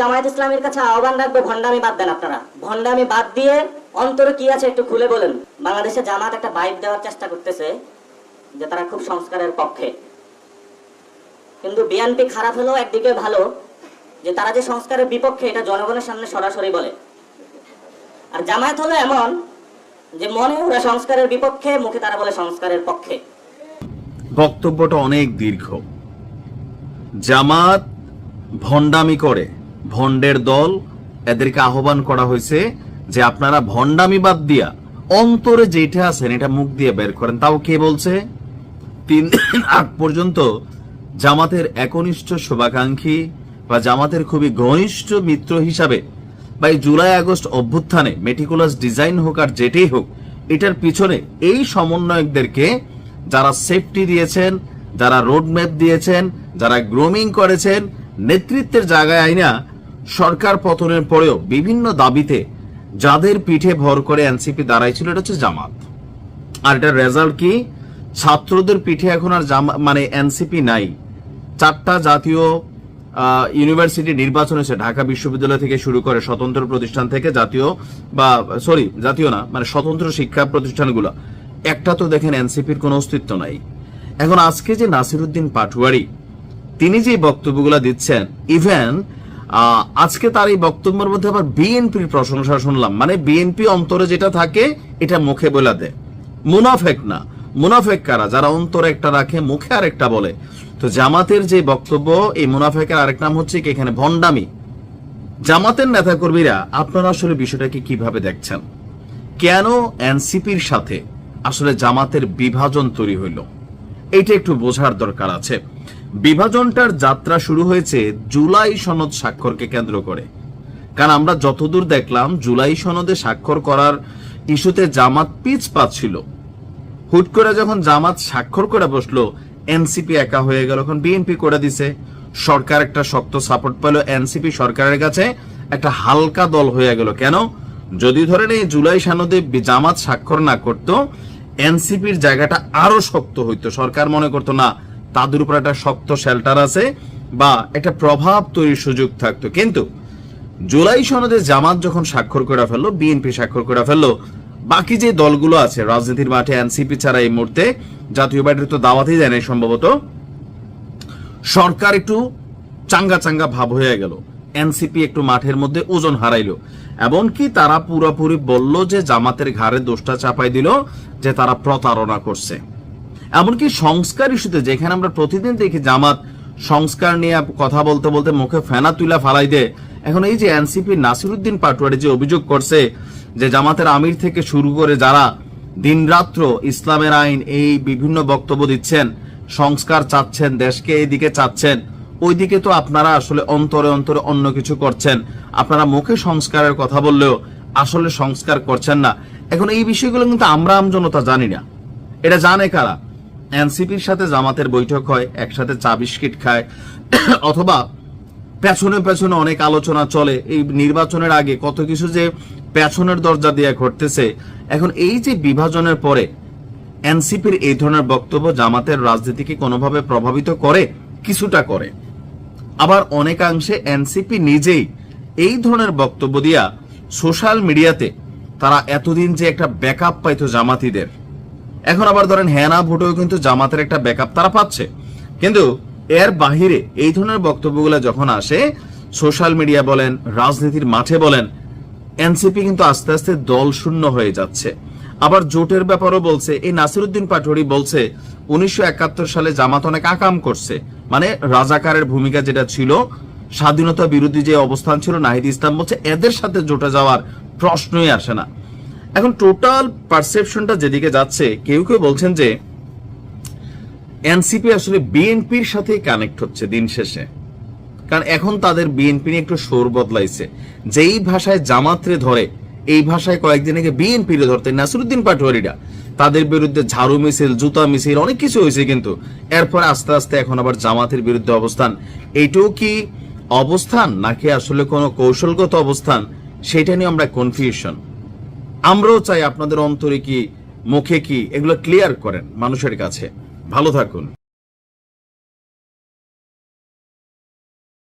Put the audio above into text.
জামায়াত ইসলামের কাছে আহ্বান রাখব, ভণ্ডামি বাদ দেন আপনারা। ভণ্ডামি বাদ দিয়ে অন্তরে কি আছে একটু খুলে বলেন। বাংলাদেশে জামাত একটা বাইপ দেওয়ার চেষ্টা করতেছে যে তারা খুব সংস্কারের পক্ষে। কিন্তু বিএনপি খারাপ হলেও একদিকে ভালো, যে তারা যে সংস্কারের বিপক্ষে এটা জনগণের সামনে সরাসরি বলে। আর জামায়াত হলো এমন যে মনে ওরা সংস্কারের বিপক্ষে, মুখে তারা বলে সংস্কারের পক্ষে। বক্তব্যটা অনেক দীর্ঘ। জামাত ভণ্ডামি করে। ভণ্ডের দল এদেরকে আহ্বান করা হয়েছে যে আপনারা ভণ্ডামি বাদ দিয়া অন্তরে যেটা আছেন, এটা মুখ দিয়ে বের করেন। তাও কে বলছে? তিন দিন আগ পর্যন্ত জামাতের একনিষ্ঠ শুভাকাঙ্ক্ষী বা জামাতের খুবই ঘনিষ্ঠ মিত্র হিসাবে বা এই জুলাই আগস্ট অভ্যুত্থানে মেটিকুলাস ডিজাইন হোক আর যেটাই হোক, এটার পিছনে এই সমন্বয়কদেরকে যারা সেফটি দিয়েছেন, যারা রোডম্যাপ দিয়েছেন, যারা গ্রোমিং করেছেন, নেতৃত্বের জায়গায় আইনা সরকার পতনের পরেও বিভিন্ন দাবিতে যাদের পিঠে ভর করে এনসিপি দাঁড়াইছিল, এটা হচ্ছে জামাত। আর এটার রেজাল্ট কি? ছাত্রদের পিঠে এখন আর মানে এনসিপি নাই। চারটা জাতীয় ইউনিভার্সিটি নির্বাচন হয়েছে, ঢাকা বিশ্ববিদ্যালয় থেকে শুরু করে স্বতন্ত্র প্রতিষ্ঠান থেকে জাতীয় বা সরি জাতীয় না মানে স্বতন্ত্র শিক্ষা প্রতিষ্ঠানগুলো। একটা তো দেখেন এনসিপির কোনো অস্তিত্ব নাই। এখন আজকে যে নাসিরুদ্দিন পাটুয়ারি, তিনি যে বক্তব্যগুলো দিচ্ছেন ইভেন আজকে তার এই বক্তব্যের মধ্যে আবার বিএনপির প্রশংসা শুনলাম। মানে বিএনপি অন্তরে যেটা থাকে, এটা মুখে বলে দেয়। মুনাফেক না। মুনাফেক কারা? যারা অন্তরে একটা রাখে, মুখে আরেকটা বলে। তো জামাতের যে বক্তব্য, এই মুনাফেকের আরেক নাম হচ্ছে কি এখানে? ভণ্ডামি। জামাতের নেতাকর্মীরা, আপনারা আসলে বিষয়টাকে কীভাবে দেখছেন? কেন এনসিপির সাথে আসলে জামাতের বিভাজন তৈরি হইল? এটা একটু বোঝার দরকার আছে। বিভাজনটার যাত্রা শুরু হয়েছে জুলাই সনদ স্বাক্ষরকে কেন্দ্র করে। কারণ আমরা যতদূর দেখলাম, জুলাই সনদে স্বাক্ষর করার ইস্যুতে জামাত পিছ পাচ্ছিল হুট করে যখন জামাত স্বাক্ষর করে বসল, এনসিপি একা হয়ে গেল, এখন বিএনপি করে দিছে। সরকার একটা শক্ত সাপোর্ট পেল, এনসিপি সরকারের কাছে একটা হালকা দল হয়ে গেল। কেন? যদি ধরেন এই জুলাই সনদে জামাত স্বাক্ষর না করত, এনসিপির জায়গাটা আরও শক্ত হইতো। সরকার মনে করতো, না তাদের উপর একটা শক্ত শেল্টার আছে বা একটা প্রভাব তৈরির সুযোগ থাকতো। কিন্তু জুলাই সনদে জামাত যখন স্বাক্ষর করে ফেলল বিএনপি স্বাক্ষর করে ফেলল, বাকি যে দলগুলো আছে, রাজনীতির মাঠে এনসিপি ছাড়া এই মুহূর্তে জাতীয় পার্টির তো দাওয়াতই দেয় নাই সম্ভবত, সরকার একটু চাঙ্গা চাঙ্গা ভাব হয়ে গেল। এনসিপি একটু মাঠের মধ্যে ওজন হারাইলো। এমনকি তারা পুরোপুরি বলল যে জামাতের ঘাড়ে দোষটা চাপাই দিল, যে তারা প্রতারণা করছে। এমনকি সংস্কার ইস্যুতে, যেখানে আমরা প্রতিদিন দেখি জামাত সংস্কার নিয়ে কথা বলতে বলতে মুখে ফেনা তুলা ফালাই দেয়। এখন এই যে এনসিপি নাসিরুদ্দিন পাটোয়ারি যে অভিযোগ করছে যে জামাতের আমির থেকে শুরু করে যারা দিনরাত্র ইসলামের আইন এই বিভিন্ন বক্তব্য দিচ্ছেন, সংস্কার চাচ্ছেন, দেশকে এইদিকে চাচ্ছেন, ওইদিকে তো আপনারা আসলে অন্তরে অন্তরে অন্য কিছু করছেন। আপনারা মুখে সংস্কারের কথা বললেও আসলে সংস্কার করছেন না। এখন এই বিষয়গুলো কিন্তু আমরা আমজনতা জানি না। এটা জানে কারা? এনসিপির সাথে জামাতের বৈঠক হয়, একসাথে চা বিস্কিট খায়, অথবা পেছনে পেছনে অনেক আলোচনা চলে। এই নির্বাচনের আগে কত কিছু যে পেছনের দরজা দিয়ে ঘটতেছে। এখন এই যে বিভাজনের পরে এনসিপির এই ধরনের বক্তব্য জামাতের রাজনীতিকে কোনোভাবে প্রভাবিত করে, কিছুটা করে। আবার অনেকাংশে এনসিপি নিজেই এই ধরনের বক্তব্য দিয়া সোশ্যাল মিডিয়াতে তারা এতদিন যে একটা ব্যাকআপ পাইতো জামাতিদের এখন আবার ধরেন হ্যানা ভোটেও কিন্তু জামাতের একটা ব্যাকআপ তারা পাচ্ছে। কিন্তু এর বাহিরে এই ধরনের বক্তব্যগুলো যখন আসে সোশ্যাল মিডিয়া বলেন, রাজনীতির মাঠে বলেন এনসিপি কিন্তু আস্তে আস্তে দল শূন্য হয়ে যাচ্ছে। আবার জোটের ব্যাপারও বলছে, এই নাসিরুদ্দিন পাটোয়ারি বলছে, উনিশশো একাত্তর সালে জামাত অনেক আকাম করছে। মানে রাজাকারের ভূমিকা যেটা ছিল, স্বাধীনতা বিরোধী যে অবস্থান ছিল, নাহিদ ইসলাম বলছে, এদের সাথে জোটে যাওয়ার প্রশ্নই আসে না। এখন টোটাল পারসেপশনটা যেদিকে যাচ্ছে, কেউ কেউ বলছেন যে এনসিপি আসলে বিএনপির সাথে কানেক্ট হচ্ছে দিন শেষে। কারণ এখন তাদের বিএনপি নিয়ে একটু সোর বদলাইছে। যেই ভাষায় জামাতরে ধরে, এই ভাষায় কয়েকদিন আগে বিএনপি রে ধরতে নাসিরুদ্দিন পাটোয়ারিরা। তাদের বিরুদ্ধে ঝাড়ু মিছিল, জুতা মিছিল, অনেক কিছু হয়েছে কিন্তু। এরপর আস্তে আস্তে এখন আবার জামাতের বিরুদ্ধে অবস্থান। এইটাও কি অবস্থান নাকি আসলে কোনো কৌশলগত অবস্থান, সেটা নিয়ে আমরা কনফিউশন আমরাও চাই আপনাদের অন্তরে কি মুখে কি এগুলো ক্লিয়ার করেন মানুষের কাছে। ভালো থাকুন।